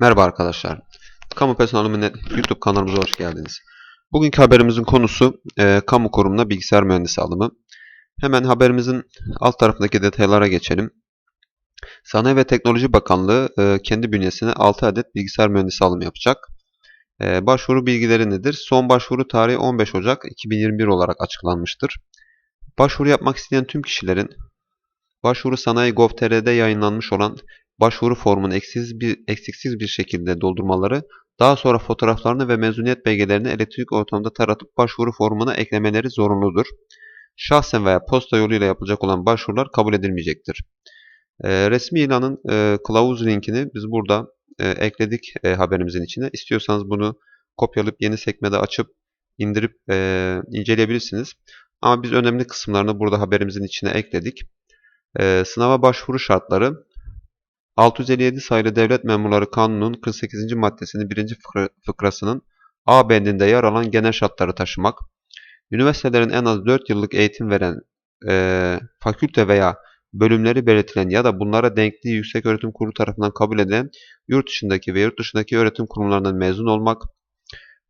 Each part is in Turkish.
Merhaba arkadaşlar. Kamu Personeli Net YouTube kanalımıza hoş geldiniz. Bugünkü haberimizin konusu e, kamu kurumuna bilgisayar mühendisi alımı. Hemen haberimizin alt tarafındaki detaylara geçelim. Sanayi ve Teknoloji Bakanlığı e, kendi bünyesine 6 adet bilgisayar mühendisi alımı yapacak. E, başvuru bilgileri nedir? Son başvuru tarihi 15 Ocak 2021 olarak açıklanmıştır. Başvuru yapmak isteyen tüm kişilerin başvuru sanayi gov.tr'de yayınlanmış olan başvuru formunu eksiksiz bir, eksiksiz bir şekilde doldurmaları, daha sonra fotoğraflarını ve mezuniyet belgelerini elektrik ortamda taratıp başvuru formuna eklemeleri zorunludur. Şahsen veya posta yoluyla yapılacak olan başvurular kabul edilmeyecektir. E, resmi ilanın e, kılavuz linkini biz burada e, ekledik e, haberimizin içine. İstiyorsanız bunu kopyalayıp yeni sekmede açıp indirip e, inceleyebilirsiniz. Ama biz önemli kısımlarını burada haberimizin içine ekledik. E, sınava başvuru şartları 657 sayılı Devlet Memurları Kanunu'nun 48. maddesinin 1. fıkrasının A bendinde yer alan genel şartları taşımak, üniversitelerin en az 4 yıllık eğitim veren e, fakülte veya bölümleri belirtilen ya da bunlara denkliği Yükseköğretim Kurulu tarafından kabul edilen yurt dışındaki ve yurt dışındaki öğretim kurumlarından mezun olmak,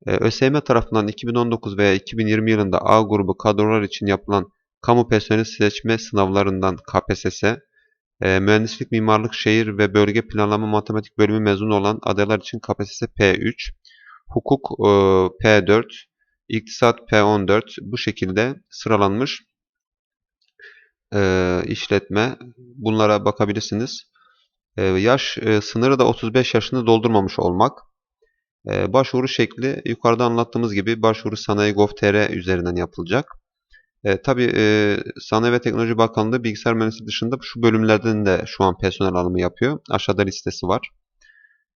e, ÖSYM tarafından 2019 veya 2020 yılında A grubu kadrolar için yapılan kamu personeli seçme sınavlarından KPSS, e, mühendislik, mimarlık, şehir ve bölge planlama matematik bölümü mezunu olan adaylar için KPSS P3, hukuk e, P4, iktisat P14 bu şekilde sıralanmış e, işletme. Bunlara bakabilirsiniz. E, yaş e, sınırı da 35 yaşını doldurmamış olmak. E, başvuru şekli yukarıda anlattığımız gibi başvuru sanayi gov.tr üzerinden yapılacak. E, tabii e, Sanayi ve Teknoloji Bakanlığı bilgisayar mühendisliği dışında şu bölümlerden de şu an personel alımı yapıyor. Aşağıda listesi var.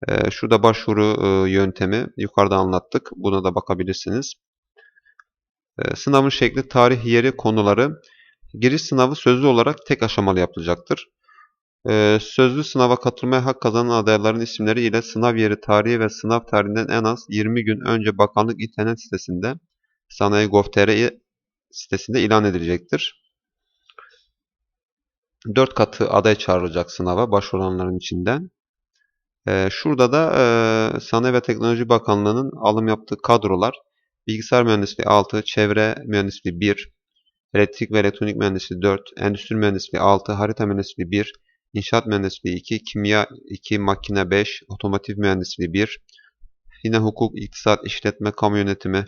E, şurada başvuru e, yöntemi yukarıda anlattık. Buna da bakabilirsiniz. E, sınavın şekli, tarih, yeri, konuları. Giriş sınavı sözlü olarak tek aşamalı yapılacaktır. E, sözlü sınava katılmaya hak kazanan adayların isimleri ile sınav yeri tarihi ve sınav tarihinden en az 20 gün önce bakanlık internet sitesinde Sanayi Gov.tr sitesinde ilan edilecektir. 4 katı aday çağrılacak sınava başvuranların içinden. Ee, şurada da e, Sanayi ve Teknoloji Bakanlığı'nın alım yaptığı kadrolar Bilgisayar Mühendisliği 6, Çevre Mühendisliği 1, Elektrik ve Elektronik Mühendisliği 4, Endüstri Mühendisliği 6, Harita Mühendisliği 1, İnşaat Mühendisliği 2, Kimya 2, Makine 5, Otomotiv Mühendisliği 1, yine Hukuk, İktisat, İşletme, Kamu Yönetimi,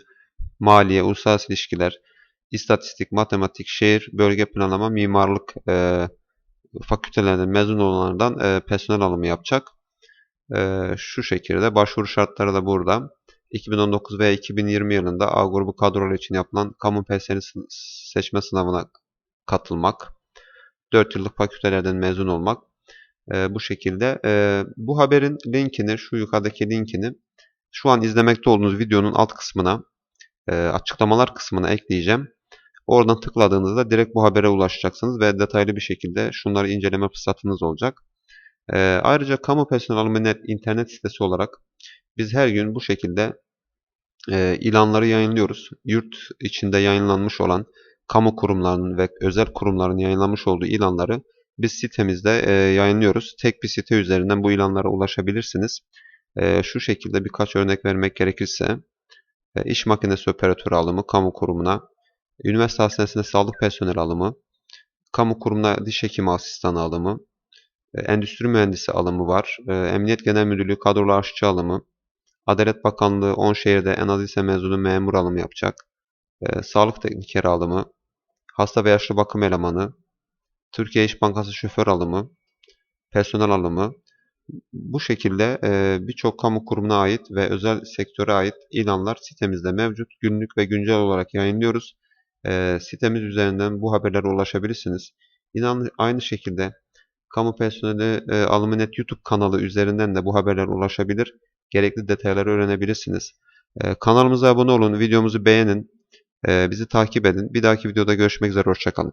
Maliye, Uluslararası İlişkiler, İstatistik, Matematik, Şehir, Bölge Planlama, Mimarlık e, fakültelerinden mezun olanlardan e, personel alımı yapacak. E, şu şekilde başvuru şartları da burada. 2019 veya 2020 yılında A grubu kadrolar için yapılan kamu personeli seçme sınavına katılmak, 4 yıllık fakültelerden mezun olmak. E, bu şekilde. E, bu haberin linkini, şu yukarıdaki linkini şu an izlemekte olduğunuz videonun alt kısmına, e, açıklamalar kısmına ekleyeceğim. Oradan tıkladığınızda direkt bu habere ulaşacaksınız ve detaylı bir şekilde şunları inceleme fırsatınız olacak. Ee, ayrıca Kamu Personel Alımı Net internet sitesi olarak biz her gün bu şekilde e, ilanları yayınlıyoruz. Yurt içinde yayınlanmış olan kamu kurumlarının ve özel kurumların yayınlanmış olduğu ilanları biz sitemizde e, yayınlıyoruz. Tek bir site üzerinden bu ilanlara ulaşabilirsiniz. E, şu şekilde birkaç örnek vermek gerekirse e, iş makinesi operatörü alımı kamu kurumuna üniversite hastanesinde sağlık personeli alımı, kamu kurumuna diş hekimi asistanı alımı, e, endüstri mühendisi alımı var, e, Emniyet Genel Müdürlüğü kadrolu aşçı alımı, Adalet Bakanlığı 10 şehirde en az lise mezunu memur alımı yapacak, e, sağlık teknikeri alımı, hasta ve yaşlı bakım elemanı, Türkiye İş Bankası şoför alımı, personel alımı, bu şekilde birçok kamu kurumuna ait ve özel sektöre ait ilanlar sitemizde mevcut. Günlük ve güncel olarak yayınlıyoruz e, sitemiz üzerinden bu haberlere ulaşabilirsiniz. İnan aynı şekilde kamu personeli e, alımı net YouTube kanalı üzerinden de bu haberlere ulaşabilir. Gerekli detayları öğrenebilirsiniz. E, kanalımıza abone olun, videomuzu beğenin, e, bizi takip edin. Bir dahaki videoda görüşmek üzere, hoşçakalın.